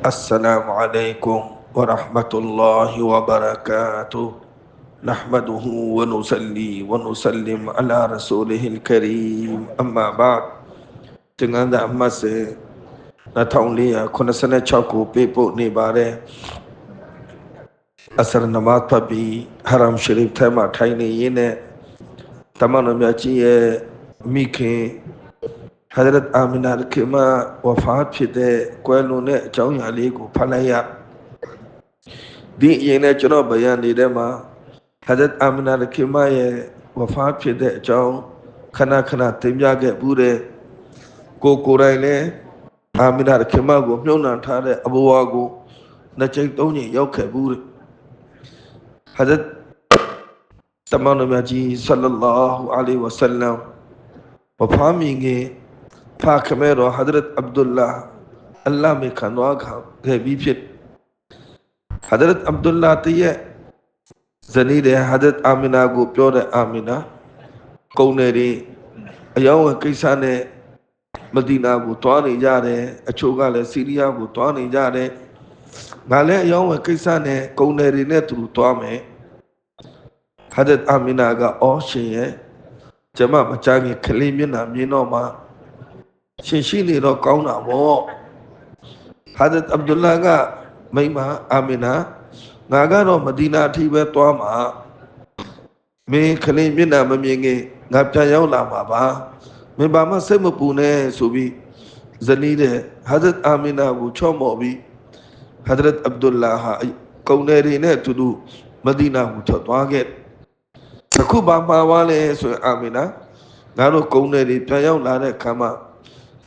السلام عليكم ورحمة الله وبركاته نحمده ونصلي ونسلم على رسوله الكريم أما بعد သင်္ကန်းသာအမှတ်စဉ်2486ကိုပေးပို့နေပါတယ်အစရနမတ်ဖပီဟရမ်ရှရီဖ်ထဲမှာထိုင်နေရင်းနဲ့တမန်တော်မြတ်ကြီးရဲ့မိခင် Hazrat Amina al-Kima ဝဖာဖြစ်တဲ့ကွယ်လွန်တဲ့အကြောင်းအရာလေးကိုဖတ်လိုက်ရဒီအရင်နဲ့ကျွန်တော်ဗျာနေတဲ့မှာ Hazrat Amina al-Kima ရဲ့ဝဖာဖြစ်တဲ့အကြောင်းခဏခဏသင်ပြခဲ့ဘူးတဲ့ကိုကိုယ်တိုင်လည်းအာမီနာခင်မကိုမြုံနှံထားတဲ့အဘွားကိုနှစ်ချိန်သုံးချိန်ရောက်ခဲ့ဘူးတဲ့ဟာဇတ်တမန်တော်မြတ်ကြီးဆလ္လာဟူအလိဝဆလမ်ဝဖာမီငယ် ဖာခမဲတော်ဟဒရတ်အဗ္ဒူလာအလ္လာမေခံတော်ခံခဲ့ပြီးဖြစ်ဟဒရတ်အဗ္ဒူလာတရဲ့ဇနီးတဲ့ဟဒရတ်အာမီနာကိုပြောတဲ့အာမီနာကုံနယ်တွေအယောင်းဝင်ကိစ္စနဲ့မဒီနာကိုတွားနေကြတယ်အချို့ကလည်းဆီးရီးယားကိုတွားနေကြတယ်ငါလည်းအယောင်းဝင်ကိစ္စနဲ့ကုံနယ်တွေနဲ့သူတို့တွားမယ်ဟဒရတ်အာမီနာကအော်ရှင်ရဲ့ကျမမကြခင်ခလေးမျက်နှာမြင်တော့မှ ရှေ့ရှိလေတော့ကောင်းတာပေါ့ဟာဒတ်အဗ္ဒူလာကမိမအာမင်နာငါကတော့မဒီနာအထိပဲသွားမှာမင်းခလေးမျက်နှာမမြင်ခင်ငါပြန်ရောက်လာမှာပါမင်းဘာမှစိတ်မပူနဲ့ဆိုပြီးဇနီးတဲ့ဟာဒတ်အာမင်နာကိုချော့မော်ပြီးဟာဒရတ်အဗ္ဒူလာဟာကုံနယ်တွေနဲ့အတူတူမဒီနာကိုထွက်သွားခဲ့အခုဘာမှာဝါလဲဆိုရင်အာမင်နာငါတို့ကုံနယ်တွေပြန်ရောက်လာတဲ့ခါမှာ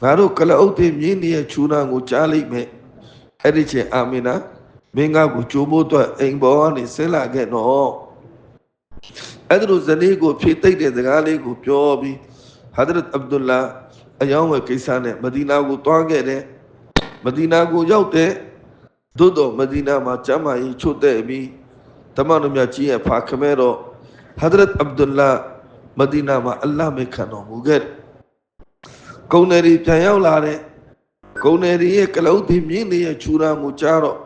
ငါတို့ကလအုပ်တင်မြင်းရဲ့ခြူနာကိုကြားလိုက်မယ်အဲ့ဒီချင်းအာမင်နာမင်းငါကိုကြိုးဖို့အတွက်အိမ်ပေါ်ကနေဆင်းလာခဲ့တော့အဲ့ဒါလိုဇနီးကိုဖြည့်သိမ့်တဲ့စကားလေးကိုပြောပြီးဟာဒရတ်အဗ္ဒူလာအယောင်းဝယ်ကိစ္စနဲ့မဒီနာကိုတွားခဲ့တယ်မဒီနာကိုရောက်တဲ့သို့တော်မဒီနာမှာကျမ်းမာရေးချုပ်တဲ့ပြီးတမန်တော်မြတ်ကြီးရဲ့ဖာခမဲတော့ဟာဒရတ်အဗ္ဒူလာမဒီနာမှာအလ္လာဟ်မေခံတော်မူခဲ့တယ် ဂုံနယ်ရီပြန်ရောက်လာတဲ့ဂုံနယ်ရီရဲ့ကလုံးတင်မြင့်နေရဲ့ခြူရာကိုကြားတော့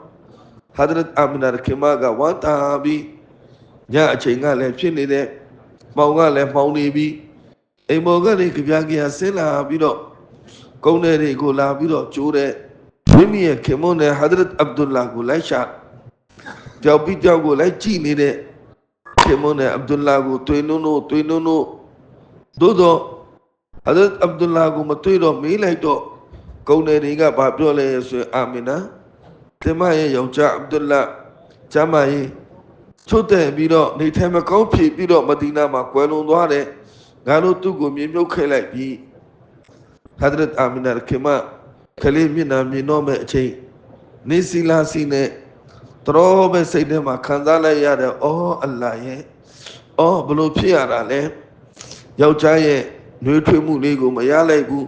ဟာဒရတ်အမနာရခမကဝါတာပြီးညအချိန်ကလည်းဖြစ်နေတဲ့မောင်ကလည်းမောင်နေပြီးအိမ်မော်ကနေကြပြကြရဆင်းလာပြီးတော့ဂုံနယ်ရီကိုလာပြီးတော့ကျိုးတဲ့မိမိရဲ့ခင်မွန်းတဲ့ဟာဒရတ်အဗ္ဒူလာကိုလိုက်ရှာကြောက်ပြီးကြောက်ကိုလိုက်ကြည့်နေတဲ့ခင်မွန်းတဲ့အဗ္ဒူလာကိုတွင်နှုံးတို့တွင်နှုံးတို့သို့တော့ ဟဇရတ်အဗ္ဒူလာကိုမတွေ့တော့မေးလိုက်တော့ဂုံတယ်တွေကဘာပြောလဲဆိုရင်အာမင်နာတင်မရဲ့ယောက်ျားအဗ္ဒူလာဂျမ်းမာရေးချုပ်တဲ့ပြီးတော့နေထိုင်မကောင်းဖြစ်ပြီးတော့မဒီနာမှာကွယ်လွန်သွားတယ်ငါတို့သူ့ကိုမြေမြုပ်ခဲ့လိုက်ပြီးဟာဒရတ်အာမင်နာခေမခလေးမျက်နှာမြင်တော့မဲ့အချိန်နေစီလာစီနဲ့တတော်ပဲစိတ်ထဲမှာခံစားလိုက်ရတဲ့အော်အလ္လာဟ်ရဲ့အော်ဘလို့ဖြစ်ရတာလဲယောက်ျားရဲ့ နှွေးထွေးမှုလေးကိုမရလိုက်ဘူး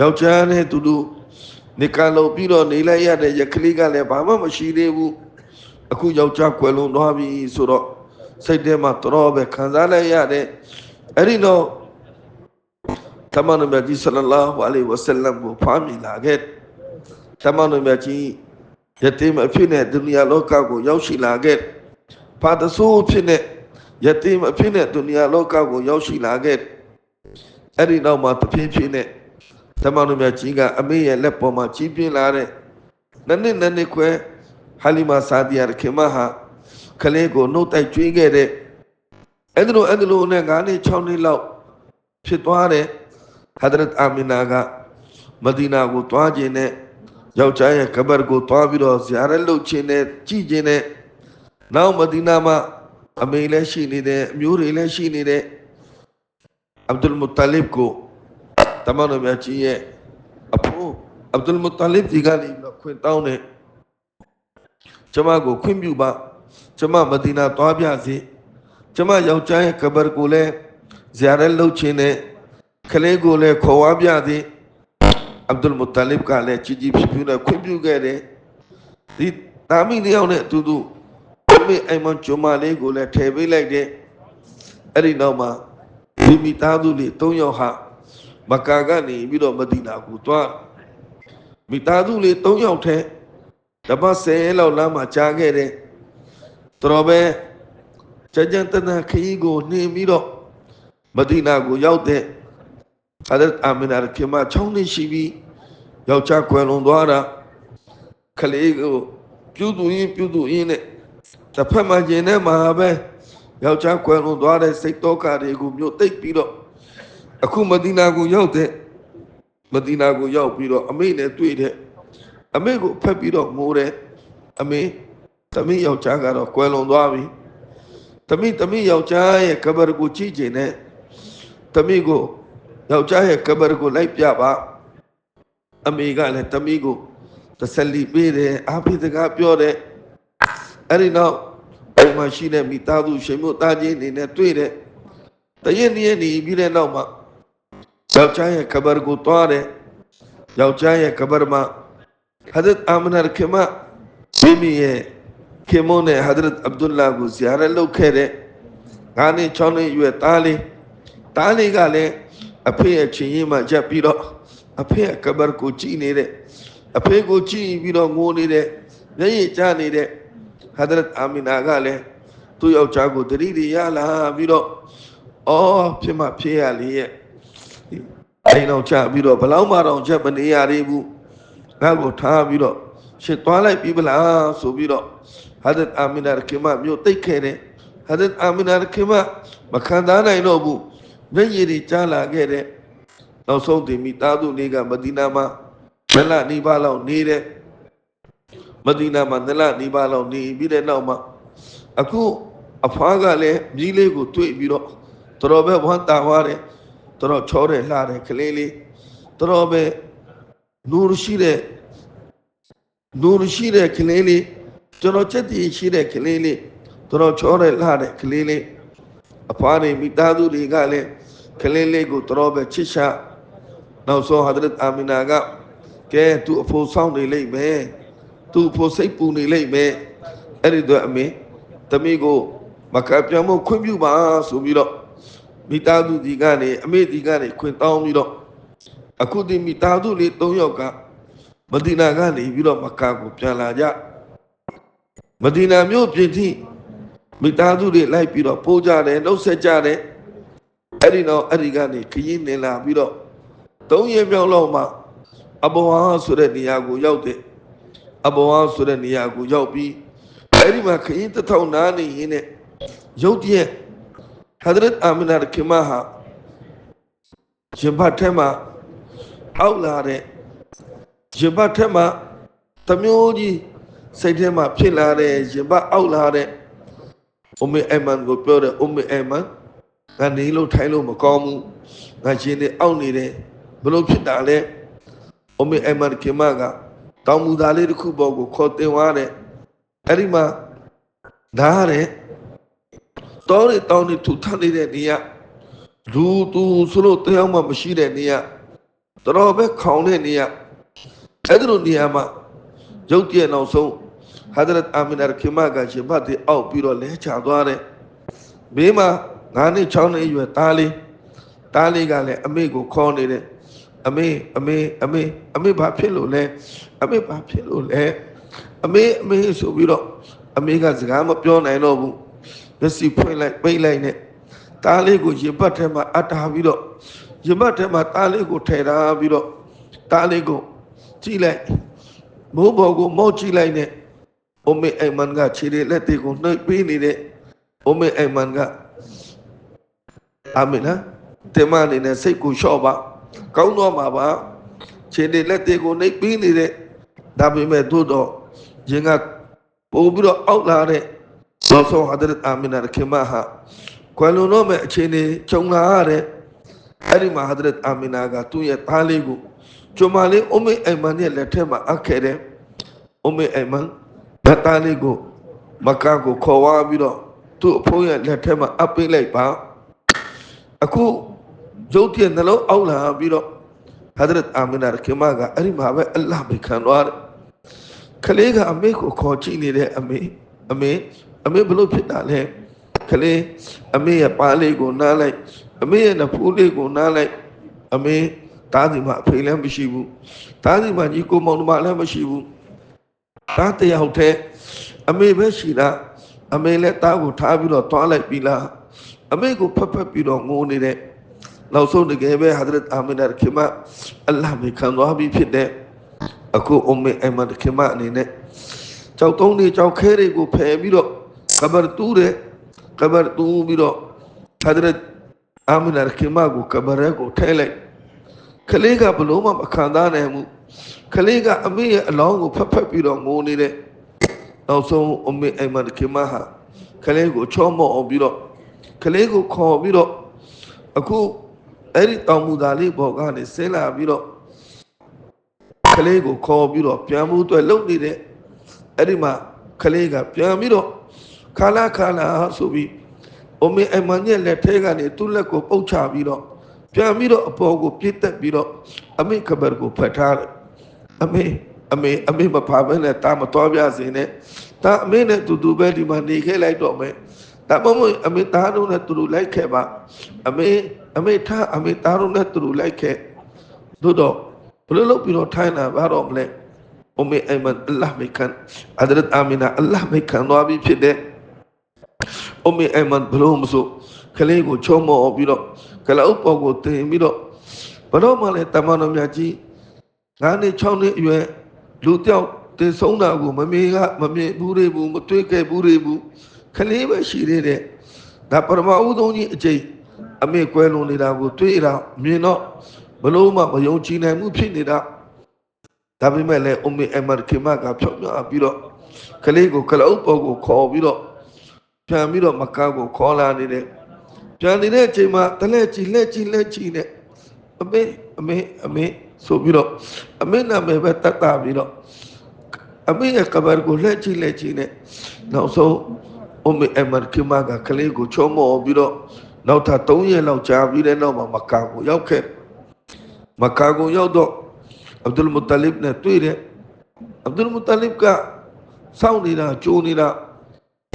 ယောက်ျားနဲ့တူတူနေကလုံးပြီးတော့နေလိုက်ရတဲ့ရကလေးကလည်းဘာမှမရှိသေးဘူးအခုယောက်ျားကွယ်လွန်သွားပြီဆိုတော့စိတ်ထဲမှာတော်ပဲခံစားလိုက်ရတဲ့အဲ့ဒီတော့သမန်နဘီဆလလာဟူအလိုင်ဝဆလမ်ကိုဖားမိလာခဲ့သမန်နဘီကြီးယတိမအဖြစ်နဲ့ဒုနီယာလောကကိုရောက်ရှိလာခဲ့ဖာတဆိုးဖြစ်နဲ့ယတိမအဖြစ်နဲ့ဒုနီယာလောကကိုရောက်ရှိလာခဲ့ အဲ့ဒီနောက်မှာတဖြည်းဖြည်းနဲ့ဓမ္မတို့များကြီးကအမေရဲ့လက်ပေါ်မှာကြီးပြင်းလာတဲ့နှစ်နှစ်နှစ်နှစ်ခွဲဟာလီမာစာဒီယာခင်မဟာကလေးကိုနှုတ်တိုက်ကျွေးခဲ့တဲ့အဲ့ဒီလိုအဲ့ဒီလိုနဲ့9နှစ်6နှစ်လောက်ဖြစ်သွားတဲ့ဟဒရတ်အာမင်နာကမဒီနာကိုတွားခြင်းနဲ့ယောက်ျားရဲ့ကဘာကိုတွားပြီးတော့ဇာရလုပ်ခြင်းနဲ့ကြည်ခြင်းနဲ့နောက်မဒီနာမှာအမေလည်းရှိနေတယ်အမျိုးတွေလည်းရှိနေတယ် အဗ္ဒုလ်မုတ္တလစ်ကိုတမန်တော်မြတ်ကြီးရဲ့အဖိုးအဗ္ဒုလ်မုတ္တလစ်ဒီကနေခွင့်တောင်းတယ်ကျမကိုခွင့်ပြုပါကျမမဒီနာသွားပြစေကျမယောက်ျားရဲ့ကဘာကိုလည်းဇာရတ်လုပ်ခြင်းနဲ့ခလေးကိုလည်းခေါ်ဝါပြသည်အဗ္ဒုလ်မုတ္တလစ်ကလည်းကြီးကြီးဖြူဖြူနဲ့ခွင့်ပြုခဲ့တယ်ဒီတာမီတယောက်နဲ့အတူတူမိအိမ်မန်ဂျုံမလေးကိုလည်းထည့်ပေးလိုက်တယ်အဲ့ဒီနောက်မှာ ဒီမိသားစုလေး၃ယောက်ဟာမကာကနေပြီးတော့မဒီနာကိုသွားမိသားစုလေး၃ယောက်ထဲတပတ်ဆယ်လောက်လမ်းမှာကြားခဲ့တယ်တော်ပဲကြကြတနခရီးကိုနှင်ပြီးတော့မဒီနာကိုရောက်တဲ့ဟာဒတ်အာမင်နာခင်မ6နှစ်ရှိပြီယောက်ျားကွယ်လွန်သွားတာကလေးကိုပြုသူရင်းပြုသူရင်းနဲ့တစ်ဖက်မှာကျင်တဲ့မှာပဲ ယောက်ျားကွယ်လွန်သွားတဲ့စိတ်တော့ကတွေကိုမြို့သိပ်ပြီးတော့အခုမဒီနာကိုရောက်တဲ့မဒီနာကိုရောက်ပြီးတော့အမေနဲ့တွေ့တဲ့အမေကိုဖက်ပြီးတော့ငိုတယ်အမေသမီးယောက်ျားကတော့ကွယ်လွန်သွားပြီသမီးသမီးယောက်ျားရဲ့ကဘရကိုကြည့်ကျင်တဲ့သမီးကိုယောက်ျားရဲ့ကဘရကိုလိုက်ပြပါအမေကလည်းသမီးကိုတဆလီပေးတယ်အာဖိစကားပြောတယ်အဲ့ဒီနောက် အဲဒီမှာရှိတဲ့မိသားစုရှင်မျိုးသားချင်းတွေနဲ့တွေ့တဲ့တရင်တရင်နေပြီးတဲ့နောက်မှာယောက်ျားရဲ့ကဘာကိုသွားတယ်ယောက်ျားရဲ့ကဘာမှာ حضرت آمنہ رکھما بیمی ہے کھیموں نے حضرت عبداللہ کو زیارہ لو کھے رہے گانے چونے یوے تالے تالے گالے اپھے اچھیے ما جا پیرو اپھے قبر کو چینے رہے اپھے کو چی پیرو گونے رہے نہیں چانے رہے ဟဒရတ်အာမီနာကလည်းသူ့ယောက်ျားကိုတတိတိရလာပြီးတော့အော်ဖြစ်မှဖြစ်ရလေရဲ့အိမ်တော်ချပြီးတော့ဘလောက်မှတော့ချက်မနေရသေးဘူးငါ့ကိုထားပြီးတော့ရှစ်သွားလိုက်ပြီဗလားဆိုပြီးတော့ဟဒရတ်အာမီနာရကိမမြို့တိတ်ခဲတယ်ဟဒရတ်အာမီနာရကိမမခံသားနိုင်တော့ဘူးမျက်ရည်တွေကျလာခဲ့တဲ့နောက်ဆုံးတင်မိသားစုလေးကမဒီနာမှာမလနီးပါးလောက်နေတဲ့ မဒီနာမှာနလနီးပါးလောက်နေပြီးတဲ့နောက်မှာအခုအဖွားကလည်းမြီးလေးကိုတွေ့ပြီးတော့တော်ပဲဝမ်းတာသွားတယ်တော်ချောတယ်လှတယ်ကလေးလေးတော်ပဲနူရရှိတဲ့နူရရှိတဲ့ကလေးလေးကျွန်တော်ချက်တည်ရှိတဲ့ကလေးလေးကျွန်တော်ချောတဲ့လှတဲ့ကလေးလေးအဖွားတွေမိသားစုတွေကလည်းကလေးလေးကိုတော်ပဲချစ်ရှာနောက်ဆုံးဟာဒရတ်အာမီနာကကဲသူအဖို့ဆောင်နေလိမ့်မယ် သူအဖို့စိတ်ပူနေလိမ့်မယ်အဲ့ဒီတော့အမေတမီးကိုမကပ်ပြောင်းဖို့ခွင့်ပြုပါဆိုပြီးတော့မိသားစုဒီကနေအမေဒီကနေခွင့်တောင်းပြီးတော့အခုဒီမိသားစုလေး၃ယောက်ကမဒီနာကနေပြီးတော့မကာကိုပြန်လာကြမဒီနာမြို့ပြင်ထိမိသားစုတွေလိုက်ပြီးတော့ပိုးကြတယ်နှုတ်ဆက်ကြတယ်အဲ့ဒီတော့အဲ့ဒီကနေခရီးနေလာပြီးတော့၃ရက်မြောက်လောက်မှအဘဝါဆိုတဲ့နေရာကိုရောက်တယ် အဘဝါဆိုတဲ့နေရာကိုရောက်ပြီးအဲ့ဒီမှာခရီးတစ်ထောင်နားနေရင်းနဲ့ရုတ်တရက်ဟဒရတ်အာမီနာခင်မဟာရှင်ဘတ်ထဲမှာအောက်လာတဲ့ရင်ဘတ်ထက်မှတမျိုးကြီးစိတ်ထဲမှာဖြစ်လာတဲ့ရင်ဘတ်အောက်လာတဲ့အုမေအမန်ကိုပြောတဲ့အုမေအမန်ကနေလို့ထိုင်လို့မကောင်းဘူးငါရှင်နေအောက်နေတယ်ဘလို့ဖြစ်တာလဲအုမေအမန်ခင်မက တောင်မူသားလေးတစ်ခုပေါ်ကိုခေါ်တင်သွားတဲ့အဲ့ဒီမှာဓားတဲ့တောတွေတောင်းတွေထူထပ်နေတဲ့နေရာလူသူဆိုလို့တရားမှမရှိတဲ့နေရာတော်တော်ပဲခေါင်တဲ့နေရာအဲ့ဒီလိုနေရာမှာရုတ်တရက်နောက်ဆုံးဟာဒရတ်အာမီနာခင်မကရှင်ဘတ်တီအောက်ပြီးတော့လဲချသွားတယ်ဘေးမှာ9နှစ်6နှစ်အရွယ်သားလေးသားလေးကလည်းအမေကိုခေါ်နေတယ် အမေအမေအမေအမေဘာဖြစ်လို့လဲအမေဘာဖြစ်လို့လဲအမေအမေဆိုပြီးတော့အမေကစကားမပြောနိုင်တော့ဘူးမျက်စိဖွင့်လိုက်ပိတ်လိုက်နဲ့သားလေးကိုရင်ဘတ်ထဲမှာအပ်ထားပြီးတော့ရမတ်ထဲမှာတားလေးကိုထည့်ထားပြီးတော့တားလေးကိုကြည့်လိုက်မိုးဘော်ကိုမော့ကြည့်လိုက်နဲ့အိုမေအိုင်မန်ကခြေတွေလက်တွေကိုနှိပ်ပေးနေတဲ့အိုမေအိုင်မန်ကအာမင်ဟာတင်မအနေနဲ့စိတ်ကိုလျှော့ပါ ကောင်းတော့မှာပါခြေတွေလက်တွေကိုနှိပ်ပေးနေတဲ့ဒါပေမဲ့သို့တော့ရင်ကပို့ပြီးတော့အောက်လာတဲ့သောသောဟာဒရတ်အာမင်နာခင်မဟာကွယ်လွန်တော့မဲ့အခြေအနေခြုံလာရတဲ့အဲ့ဒီမှာဟဒရတ်အာမီနာကသူ့ရဲ့သားလေးကိုကျွမလေးအုမေအိုင်မန်ရဲ့လက်ထက်မှာအပ်ခဲ့တယ်။အုမေအိုင်မန်ဗတ်သားလေးကိုမကာကိုခေါ်ဝါပြီးတော့သူ့အဖိုးရဲ့လက်ထက်မှာအပ်ပေးလိုက်ပါ။အခု ရုပ်တရက်နှလုံးအောက်လာပြီးတော့ဟဒရတ်အာမီနာခင်မကအဲ့ဒီမှာပဲအလ္လာဟ်မိခံသွားတယ်။ကလေးကအမေကိုခေါ်ကြည့်နေတဲ့အမေအမေအမေဘလို့ဖြစ်တာလဲကလေးအမေရဲ့ပါလေးကိုနားလိုက်အမေရဲ့နဖူးလေးကိုနားလိုက်အမေတားစီမှာအဖေလည်းမရှိဘူးတားစီမှာညီကိုမောင်နှမလည်းမရှိဘူးသားတယောက်တည်းအမေပဲရှိလားအမေလည်းသားကိုထားပြီးတော့တွားလိုက်ပြီလားအမေကိုဖက်ဖက်ပြီးတော့ငိုနေတဲ့ နောက်ဆုံးတကယ်ပဲဟာဒရတ်အာမီနာခင်မအလ္လာဟ်မိခံသွားပြီးဖြစ်တဲ့အခုအုမ်မေအမဒ်ခင်မအနေနဲ့ကြောက်တုံးတွေကြောက်ခဲတွေကိုဖယ်ပြီးတော့ကဘာတူးတဲ့ကဘာတူးပြီးတော့ဟာဒရတ်အာမီနာခင်မကိုကဘာရဲကိုထဲလိုက်ကလေးကဘလို့မှမခံစားနိုင်ဘူးကလေးကအမေရဲ့အလောင်းကိုဖက်ဖက်ပြီးတော့ငိုနေတဲ့နောက်ဆုံးအမေအိမ်မန်ခင်မဟာကလေးကိုချောမော့အောင်ပြီးတော့ကလေးကိုခေါ်ပြီးတော့အခု အဲ့ဒီတောင်မူသားလေးပေါ်ကနေဆင်းလာပြီးတော့ကလေးကိုခေါ်ပြီးတော့ပြန်မှုအတွက်လုံနေတဲ့အဲ့ဒီမှာကလေးကပြန်ပြီးတော့ခါလာခါလာဆိုပြီးအမေအိမ်မန်ရဲ့လက်ထဲကနေသူ့လက်ကိုပုတ်ချပြီးတော့ပြန်ပြီးတော့အပေါ်ကိုပြစ်တက်ပြီးတော့အမေခဘရကိုဖတ်ထားတယ်အမေအမေအမေမဖာပဲနဲ့တာမတော်ပြစင်နဲ့တာအမေနဲ့တူတူပဲဒီမှာနေခဲ့လိုက်တော့မယ် ဒါမှမဟုတ်အမေသားတို့နဲ့တူတူလိုက်ခဲ့ပါအမေအမေထားအမေသားတို့နဲ့တူတူလိုက်ခဲ့တို့တော့ဘယ်လိုလုပ်ပြီးတော့ထိုင်းတာဘာတော့မလဲအမေအိမ်မန်အလ္လာဟ်မိကန်အဒရတ်အာမီနာအလ္လာဟ်မိကန်သွားပြီးဖြစ်တဲ့အမေအိမ်မန်ဘယ်လိုမဆိုကလေးကိုချုံမော်ပြီးတော့ကလောက်ပေါ်ကိုတင်ပြီးတော့ဘယ်တော့မှလည်းတမန်တော်မြတ်ကြီးငါးနှစ်6နှစ်အရွယ်လူတယောက်တင်ဆုံးတာကိုမမေကမမြင်ဘူးတွေဘူးမတွေ့ခဲ့ဘူးတွေဘူး ခလေးပဲရှိသေးတယ်ဒါပရမဥသုံးကြီးအကျိတ်အမေကွဲလွန်နေတာကိုတွေ့ရမြင်တော့ဘလို့မှမယုံကြည်နိုင်မှုဖြစ်နေတာဒါပေမဲ့လည်းအမေအမတ်ခင်မကဖြောင်းပြပြီးတော့ကလေးကိုကလအုပ်ပေါ်ကိုခေါ်ပြီးတော့ပြန်ပြီးတော့မကားကိုခေါ်လာနေတယ်ပြန်နေတဲ့အချိန်မှာတလဲကြည့်လက်ကြည့်လက်ကြည့်နဲ့အမေအမေအမေဆိုပြီးတော့အမေနာမည်ပဲတတ်တာပြီးတော့အမေရဲ့ကဘာကိုလက်ကြည့်လက်ကြည့်နဲ့နောက်ဆုံး အမေအမတ်ကိမာကကလေးကိုချုံမော်ပြီးတော့နောက်ထပ်3ရက်လောက်ကြာပြီးတဲ့နောက်မှာမကာကိုရောက်ခဲ့မကာကိုရောက်တော့အဗ်ဒุลမူတလစ်နဲ့တွေ့တယ်အဗ်ဒุลမူတလစ်ကစောင့်နေတာကြိုးနေတာ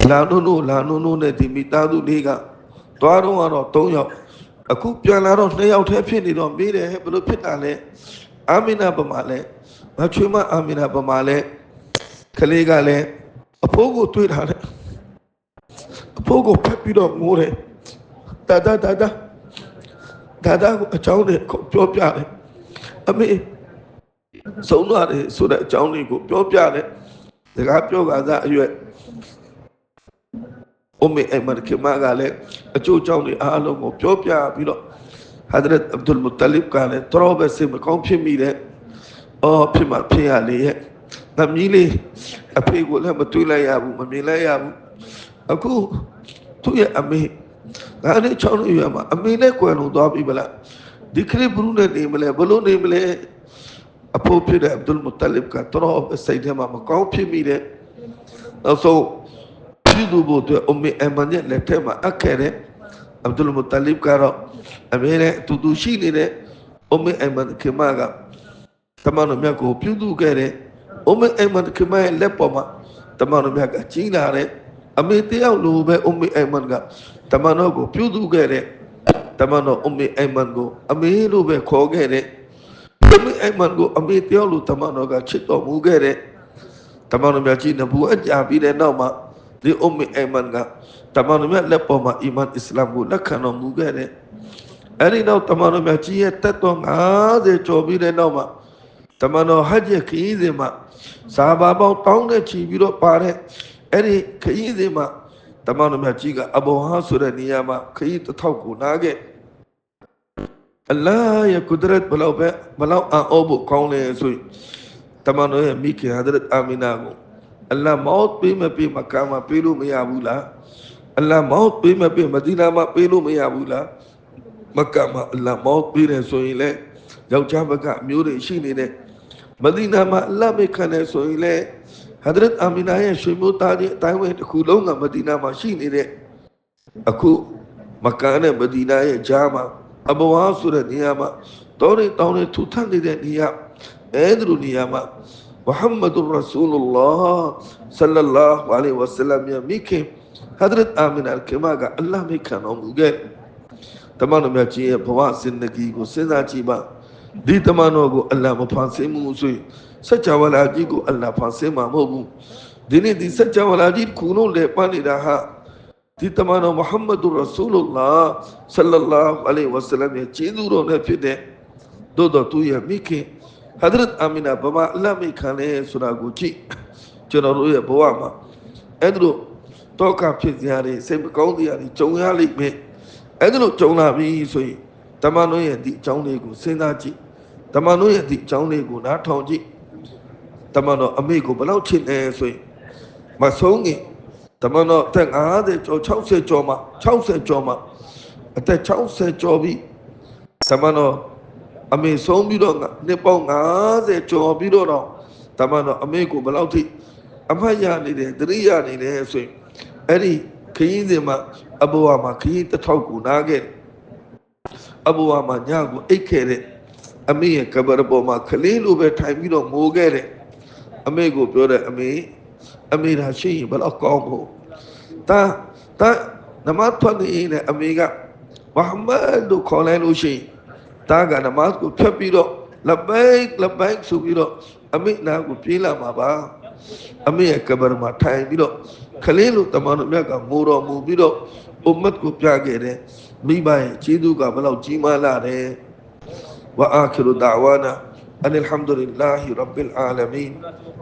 လာနို့နို့လာနို့နို့နဲ့ဒီမိသားစုလေးကသွားတော့ကတော့3ယောက်အခုပြန်လာတော့နှစ်ယောက်တည်းဖြစ်နေတော့မေးတယ်ဘယ်လိုဖြစ်တာလဲအာမီနာပမာလဲမချွေမအာမီနာပမာလဲကလေးကလည်းအဖိုးကိုတွေ့တာလေ အဖိုးကိုဖက်ပြီးတော့ငိုးတယ်ဒါဒါဒါဒါဒါဒါကိုအချောင်းနဲ့ပြောပြတယ်အမေဆုံးသွားတယ်ဆိုတဲ့အကြောင်းလေးကိုပြောပြတယ်စကားပြောကစားအရွယ်အမေအိမ်မတ်ခင်မကလည်းအကျိုးအကြောင်းတွေအားလုံးကိုပြောပြပြီးတော့ဟာဒရတ်အဗ်ဒุลမူတလစ်ကလည်းတော်ပဲစိတ်မကောင်းဖြစ်မိတဲ့အော်ဖြစ်မှဖြစ်ရလေရဲ့ငမီးလေးအဖေကိုလည်းမတွေ့လိုက်ရဘူးမမြင်လိုက်ရဘူး အခုသူ့ရဲ့အမေငါနဲ့ချောင်းလို့ရမှာအမေနဲ့ကွယ်လုံးသွားပြီဗလားဒီခရစ်ဘရူးနဲ့နေမလဲဘလို့နေမလဲအဖိုးဖြစ်တဲ့အဗ်ဒุลမူတလစ်ကတော်ပဲစိတ်ထဲမှာမကောင်းဖြစ်မိတဲ့နောက်ဆုံးပြုသူဖို့အတွက်အမေအမန်ရဲ့လက်ထက်မှာအပ်ခဲ့တဲ့အဗ်ဒุลမူတလစ်ကတော့အမေနဲ့အတူတူရှိနေတဲ့အမေအမန်ခင်မကတမန်တော်မြတ်ကိုပြုသူခဲ့တဲ့အမေအမန်ခင်မရဲ့လက်ပေါ်မှာတမန်တော်မြတ်ကကြီးလာတဲ့ အမေတယောက်လိုပဲအမေအမန်ကတမန်တော်ကိုပြုသူခဲ့တဲ့တမန်တော်အမေအမန်ကိုအမေလိုပဲခေါ်ခဲ့တဲ့အမေအမန်ကိုအမေတယောက်လိုတမန်တော်ကချစ်တော်မူခဲ့တဲ့တမန်တော်မြတ်ကြီးနဘူအကြာပြီးတဲ့နောက်မှာဒီအုမ်မီအိမန်ကတမန်တော်မြတ်လက်ပေါ်မှာအီမန်အစ္စလာမ်ကိုလက်ခံတော်မူခဲ့တယ်။အဲဒီနောက်တမန်တော်မြတ်ကြီးရဲ့တက်တော်90ကျော်ပြီးတဲ့နောက်မှာတမန်တော်ဟဂျ်ရဲ့ခရီးစဉ်မှာစာဘာပေါင်းတောင်းတဲ့ချီပြီးတော့ပါတဲ့ အဲ့ဒီခရီးစဉ်မှာတမန်တော်မြတ်ကြီးကအဘောဟာဆိုတဲ့နေရာမှာခရီးတစ်ထောက်ကိုနားခဲ့အလ္လာဟ်ရဲ့ကုဒရတ်ဘလောက်ပဲဘလောက်အံ့ဩဖို့ကောင်းလဲဆိုရင်တမန်တော်ရဲ့မိခင်ဟဒရတ်အာမီနာကိုအလ္လာဟ်မောတ်ပေးမပေးမကာမှာပေးလို့မရဘူးလားအလ္လာဟ်မောတ်ပေးမပေးမဒီနာမှာပေးလို့မရဘူးလားမက္ကာမှာအလ္လာဟ်မောတ်ပေးတယ်ဆိုရင်လေယောက်ျားဘက်ကအမျိုးတွေရှိနေတဲ့မဒီနာမှာအလ္လာဟ်မိခံတယ်ဆိုရင်လေ ဟဒရတ်အာမီနာရဲ့ရွှေမျိုးသားချင်းအတိုင်းဝဲတစ်ခုလုံးကမဒီနာမှာရှိနေတဲ့အခုမက္ကာနဲ့မဒီနာရဲ့ကြားမှာအဘဝါဆိုတဲ့နေရာမှာတောတွေတောင်တွေထူထပ်နေတဲ့နေရာအဲဒီလိုနေရာမှာမုဟမ္မဒ်ရာဆူလလာဆလလာဟူအလိဝဆလမ်ရဲ့မိခင်ဟဒရတ်အာမီနာကေမာကအလ္လာဟ်မိခင်တော်မူခဲ့တမန်တော်မြတ်ကြီးရဲ့ဘဝစင်နဂီကိုစဉ်းစားကြည့်ပါဒီတမန်တော်ကိုအလ္လာဟ်မဖန်ဆင်းမှုဆိုရင် စัจ java လာကြီးကိုအလ္လာဟ်ဖန်ဆင်းမှာမဟုတ်ဘူးဒီနေ့ဒီစัจ java လာကြီးခုလုံးလေပန်းနေတာဟာဒီတမန်တော်မုဟမ္မဒ်ရဆူလလာဆလ္လာလာဟူအလိုင်ဝါဆလမ်ရဲ့ကျေးဇူးတော်နဲ့ဖြစ်တဲ့သို့တော်သူရဲ့မိခင်ဟဒရတ်အာမီနာဘမအလ္လာဟ်မိခံလဲဆိုတာကိုကြည့်ကျွန်တော်တို့ရဲ့ဘဝမှာအဲ့ဒါလို့တောကဖြစ်စရာတွေစိတ်မကောင်းစရာတွေကြုံရလိမ့်မယ်အဲ့ဒါလို့ကြုံလာပြီဆိုရင်တမန်တော်ရဲ့ဒီအကြောင်းလေးကိုစဉ်းစားကြည့်တမန်တော်ရဲ့ဒီအကြောင်းလေးကိုနားထောင်ကြည့် တမန်တော်အမေကိုဘယ်လောက်ချစ်လဲဆိုရင်မဆုံးခင်တမန်တော်အသက်50ကျော်60ကျော်မှ60ကျော်မှအသက်60ကျော်ပြီတမန်တော်အမေဆုံးပြီးတော့နှစ်ပေါင်း50ကျော်ပြီးတော့တော့တမန်တော်အမေကိုဘယ်လောက်ထိအမှတ်ရနေတယ်တရိယာနေတယ်ဆိုရင်အဲ့ဒီခရီးစဉ်မှာအဘဝမှာခရီးတစ်ထောက်ကိုနားခဲ့တယ်အဘဝမှာညကိုအိတ်ခဲ့တဲ့အမေရဲ့ကဘရပေါ်မှာခလေးလိုပဲထိုင်ပြီးတော့မိုးခဲ့တဲ့ အမေကိုပြောတယ်အမေအမေဒါရှိရင်ဘယ်တော့ကောင်းဖို့တာတာနမတ်ဖတ်နေရင်လည်းအမေကမုဟမ္မဒ်လို့ခေါ်လိုက်လို့ရှိရင်တာကနမတ်ကိုဖြတ်ပြီးတော့လပိုက်လပိုက်ဆိုပြီးတော့အမေနာကိုပြေးလာမှာပါအမေရဲ့ကဘာမှာထိုင်ပြီးတော့ခလေးလိုတမန်တော်မြတ်ကငိုတော်မူပြီးတော့အွမ်မတ်ကိုပြခဲ့တယ်မိဘရဲ့ကျေးဇူးကဘလောက်ကြီးမားလာတယ်ဝအာခိရူဒါဝါနာအန်အလ်ဟမ်ဒူလ illah ရဘ်အလ်အာလမီန်